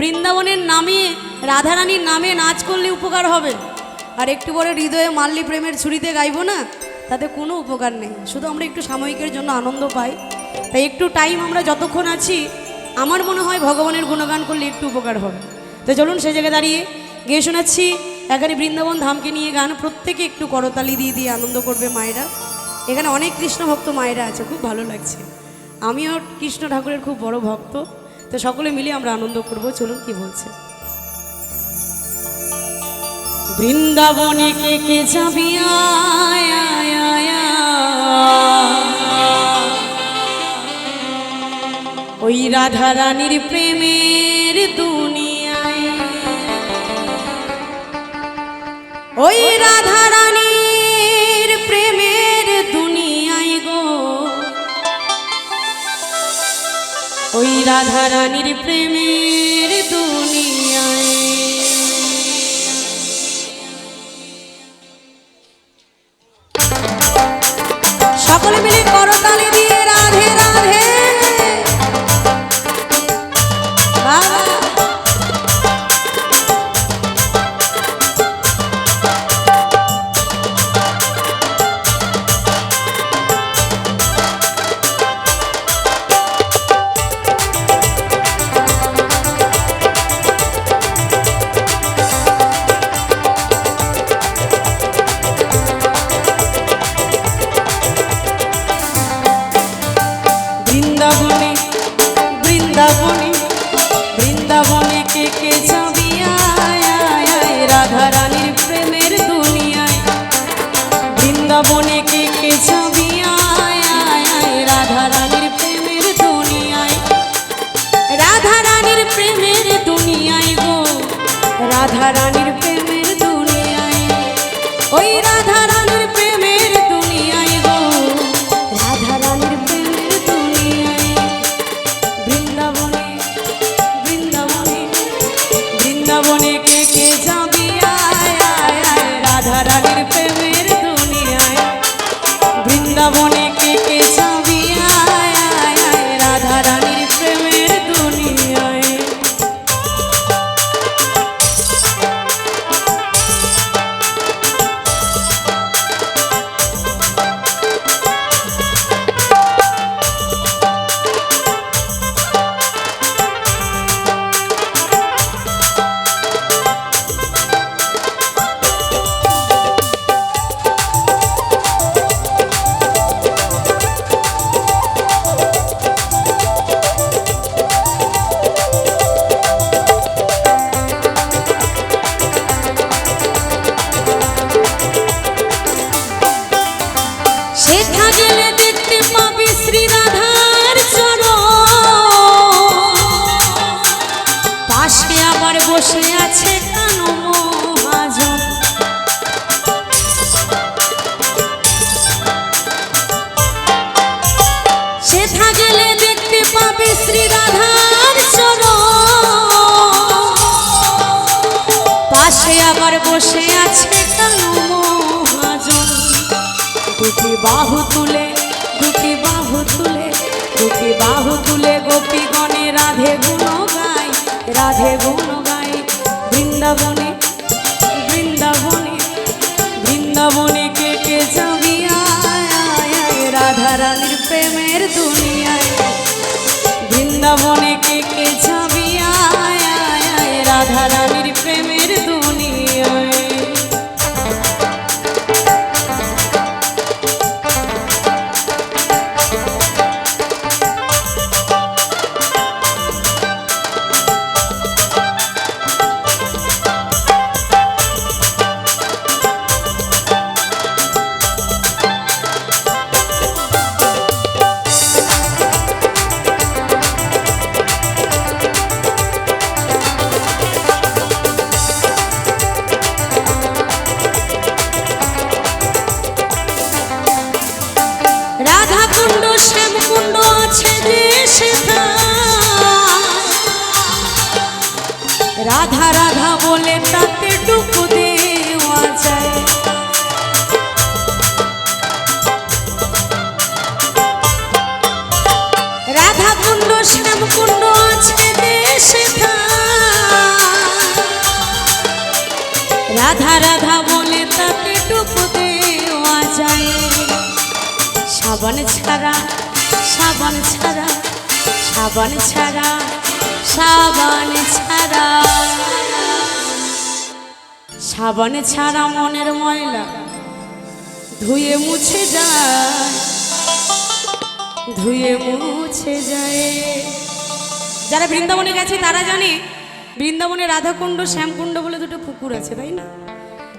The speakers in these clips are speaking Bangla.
বৃন্দাবনের নামে, রাধারানীর নামে নাচ করলে উপকার হবে। আর একটু পরে হৃদয়ে মাল্লি প্রেমের ছুরিতে গাইবো না? তাতে কোনো উপকার নেই। শুধু আমরা একটু সাময়িকের জন্য আনন্দ পাই। তাই একটু টাইম আমরা যতক্ষণ আছি, আমার মনে হয় ভগবানের গুণগান করলে একটু উপকার হবে। তো চলুন সে জায়গায় দাঁড়িয়ে গিয়ে শোনাচ্ছি এখানে বৃন্দাবন ধামকে নিয়ে গান। প্রত্যেকে একটু করতালি দিয়ে দিয়ে আনন্দ করবে মায়েরা। এখানে অনেক কৃষ্ণ ভক্ত মায়েরা আছে, খুব ভালো লাগছে। আমিও কৃষ্ণ ঠাকুরের খুব বড় ভক্ত। তো সকলে মিলে আমরা আনন্দ করব। চলুন, কি বলছে? বৃন্দাবনে কে কে যাবি। ওই রাধা রানীর প্রেমের দুনিয়ায়। ওই রাধা ওই রাধা আবার বসে আছে। রাধা কুণ্ড, শ্যাম কুণ্ড আছে দেশে রাধা রাধা বলে তাতে টুকু দেওয়া যায় সাবান ছাড়া সাবান ছাড়া সাবান ছাড়া সাবান ছাড়া। সাবান ছাড়া মনের ময়লা ধুয়ে মুছে যায়, ধুয়ে মুছে যায়। যারা বৃন্দাবনে গেছে তারা জানে, বৃন্দাবনে রাধাকুণ্ড, শ্যামকুণ্ড বলে দুটো পুকুর আছে, তাই না?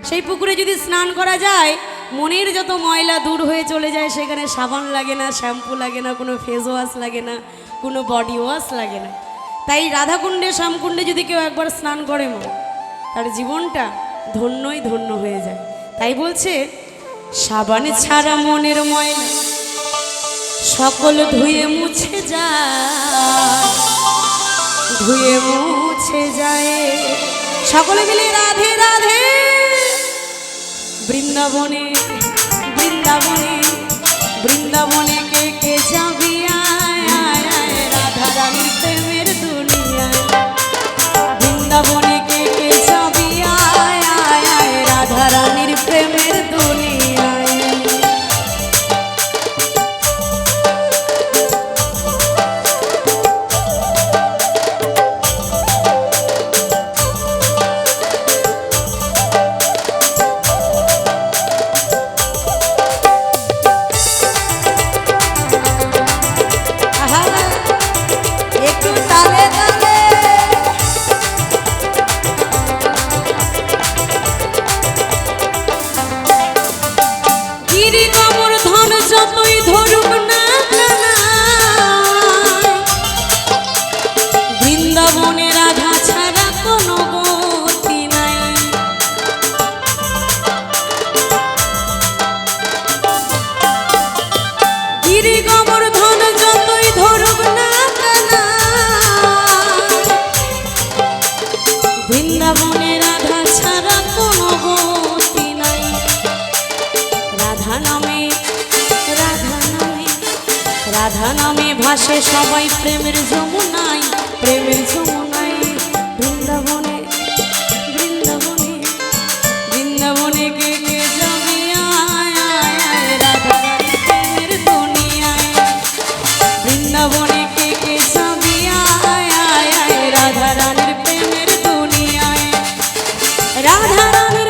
সেই পুকুরে যদি স্নান করা যায়, মনের যত ময়লা দূর হয়ে চলে যায়, সেখানে সাবান লাগে না, শ্যাম্পু লাগে না, কোনো ফেস ওয়াশ লাগে না, কোনো বডি ওয়াশ লাগে না। তাই রাধাকুণ্ডে, শ্যামকুণ্ডে যদি কেউ একবার স্নান করে মা, তার জীবনটা ধন্যই ধন্য হয়ে যায়। তাই বলছে, সাবান ছাড়া মনের ময়লা সকল ধুয়ে মুছে যায়। ধুয়ে মুছে যায়। সকলে মিলে রাধে রাধে। বৃন্দাবনে বৃন্দাবনে বৃন্দাবনে কে বৃন্দাবনে রাধা ছাড়া কোনো গতি নাই। রাধা নামে রাধা নামে রাধা নামে ভাসে সবাই প্রেমের যমুনাই প্রেমের যমুনাই রাধা